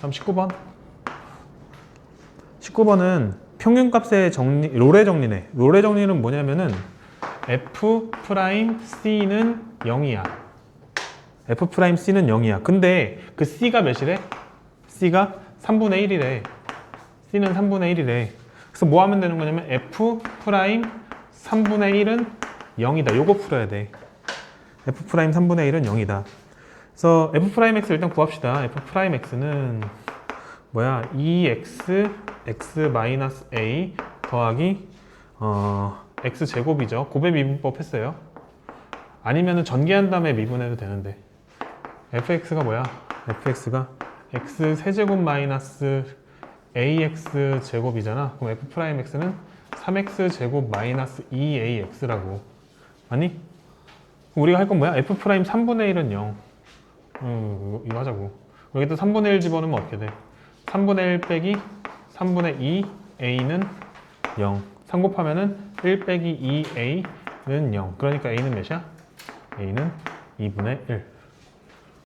다음 19번. 19번은 평균값의 정리, 롤의 정리네. 롤의 정리는 뭐냐면은 f 프라임 c는 0이야. f 프라임 c는 0이야. 근데 그 c가 몇이래? c가 3분의 1이래. c는 3분의 1이래. 그래서 뭐 하면 되는 거냐면 f 프라임 3분의 1은 0이다. 요거 풀어야 돼. f 프라임 3분의 1은 0이다. 그래서 f 프라임 x 일단 구합시다. f 프라임 x는 뭐야? 2x x 마이너스 a 더하기 어, x 제곱이죠. 곱의 미분법 했어요. 아니면은 전개한 다음에 미분해도 되는데 fx가 뭐야? fx가 x 세제곱 마이너스 ax 제곱이잖아. 그럼 f 프라임 x는 3x 제곱 마이너스 2ax라고. 아니? 그럼 우리가 할 건 뭐야? f 프라임 3분의 1은 0. 음, 이거, 하자고. 여기 또 3분의 1 집어넣으면 어떻게 돼? 3분의 1 빼기 3분의 2 a는 0. 3 곱하면은 1 빼기 2a는 0. 그러니까 a는 몇이야? a는 2분의 1.